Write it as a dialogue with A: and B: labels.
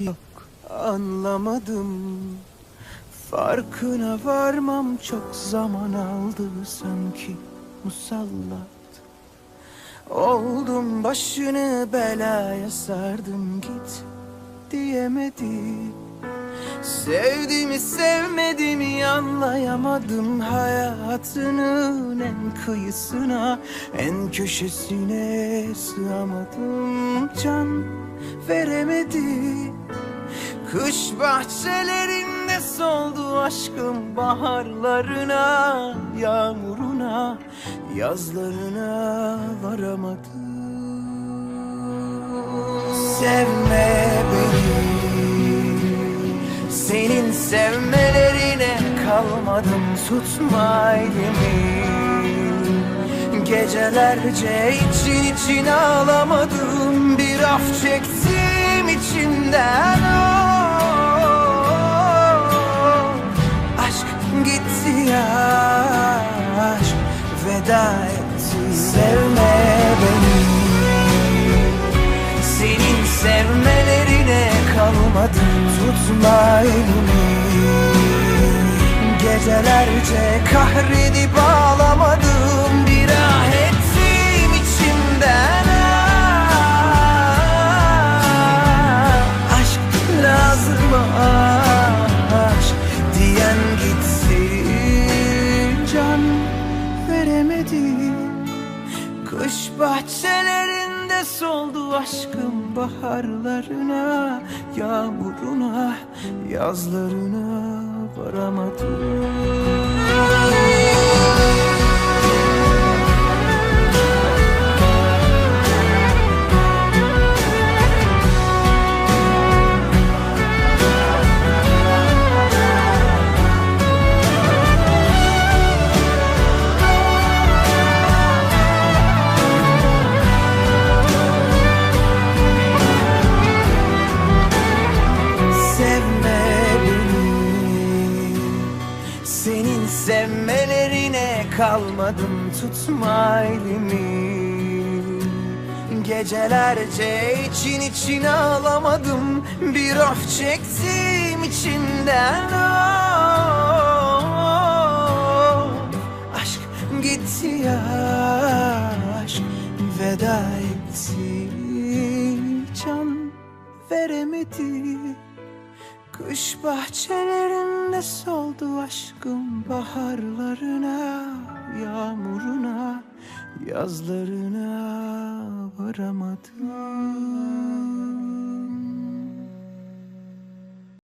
A: Yok anlamadım. Farkına varmam çok zaman aldı sanki musallat. Oldum başını belaya sardım git diyemedim Sevdiğimi sevmediğimi anlayamadım Hayatının en kıyısına En köşesine sığamadım Can veremedi Kış bahçelerinde soldu aşkım Baharlarına, yağmuruna Yazlarına varamadım. Sevme senin sevmelerine kalmadım tutma elimi Gecelerce için için ağlamadım Bir af çektim içimden oh. Aşk gitti ya aşk veda etti kalmadım tutma elimi Gecelerce kahredip ağlamadım bir ah ettim içimden. Ah. Aşk lazım aşk diyen gitsin. Can veremedim Kış bahçelerinde soldu aşkım baharlarına Yağmuruna, yazlarına varamadım sevmelerine kalmadım tutma elimi. Gecelerce için için ağlamadım Bir of çektim içimden. Oh. Aşk gitti ya aşk veda etti. Can veremedi Kış bahçelerinde soldu aşkım baharlarına, yağmuruna, yazlarına varamadım.